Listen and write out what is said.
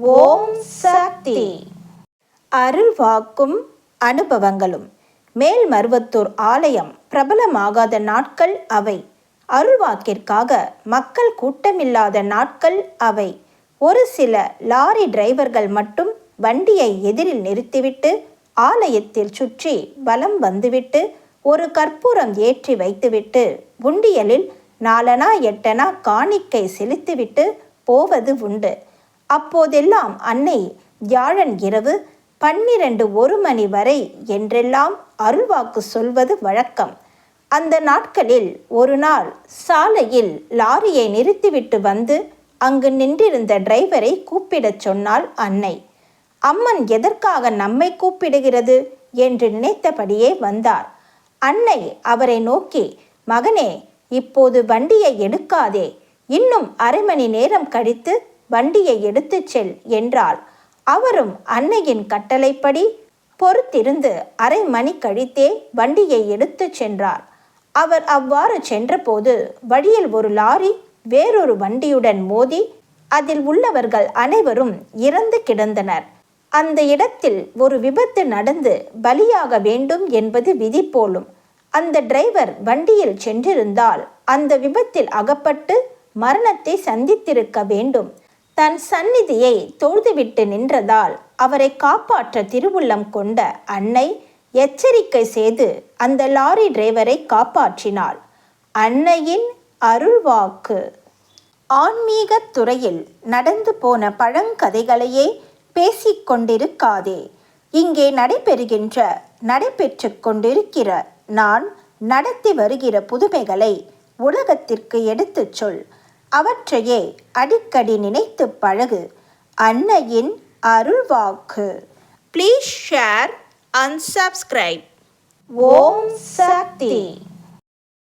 ஓம் சக்தி. அருள்வாக்கும் அனுபவங்களும். மேல்மருவத்தூர் ஆலயம் பிரபலமாகாத நாட்கள் அவை. அருள்வாக்கிற்காக மக்கள் கூட்டமில்லாத நாட்கள் அவை. ஒரு சில லாரி டிரைவர்கள் மட்டும் வண்டியை எதிரில் நிறுத்திவிட்டு ஆலயத்தில் சுற்றி வலம் வந்துவிட்டு ஒரு கற்பூரம் ஏற்றி வைத்துவிட்டு உண்டியலில் நாலனா எட்டனா காணிக்கை செலுத்திவிட்டு போவது உண்டு. அப்போதெல்லாம் அன்னை வியாழன் இரவு பன்னிரண்டு ஒரு மணி வரை என்றெல்லாம் அருள்வாக்கு சொல்வது வழக்கம். அந்த நாட்களில் ஒரு நாள் சாலையில் லாரியை நிறுத்திவிட்டு வந்து அங்கு நின்றிருந்த டிரைவரை கூப்பிடச் சொன்னாள் அன்னை. அம்மன் எதற்காக நம்மை கூப்பிடுகிறது? என்று நினைத்தபடியே வந்தார். அன்னை அவரை நோக்கி மகனே இப்போது வண்டியை எடுக்காதே. இன்னும் அரை மணி நேரம் கழித்து வண்டியை எடுத்துச் செல் என்றாள். அவரும் அன்னையின் கட்டளைப்படி பொறுத்திருந்து அரை மணி கழித்தே வண்டியை எடுத்துச் சென்றார். அவர் அவ்வாறு சென்றபோது வழியில் ஒரு லாரி வேறொரு வண்டியுடன் மோதி அதில் உள்ளவர்கள் அனைவரும் இறந்து கிடந்தனர். அந்த இடத்தில் ஒரு விபத்து நடந்து பலியாக வேண்டும் என்பது விதி போலும். அந்த டிரைவர் வண்டியில் சென்றிருந்தால் அந்த விபத்தில் அகப்பட்டு மரணத்தை சந்தித்திருக்க வேண்டும். தன் சந்நிதியை தொழுதுவிட்டு நின்றதால் அவரை காப்பாற்ற திருவுள்ளம் கொண்ட அன்னை எச்சரிக்கை செய்து அந்த லாரி டிரைவரை காப்பாற்றினாள். அன்னையின் அருள்வாக்கு. ஆன்மீகத் துறையில் நடந்து போன பழங்கதைகளையே பேசிக்கொண்டிருக்காதே இங்கே நடைபெறுகின்ற நடைபெற்று கொண்டிருக்கிற நான் நடத்தி வருகிற புதுமைகளை உலகத்திற்கு எடுத்துச் சொல். அவற்றையே அடிக்கடி நினைத்து பழகு. அன்னையின் அருள்வாக்கு. Please share and subscribe Om Shakti.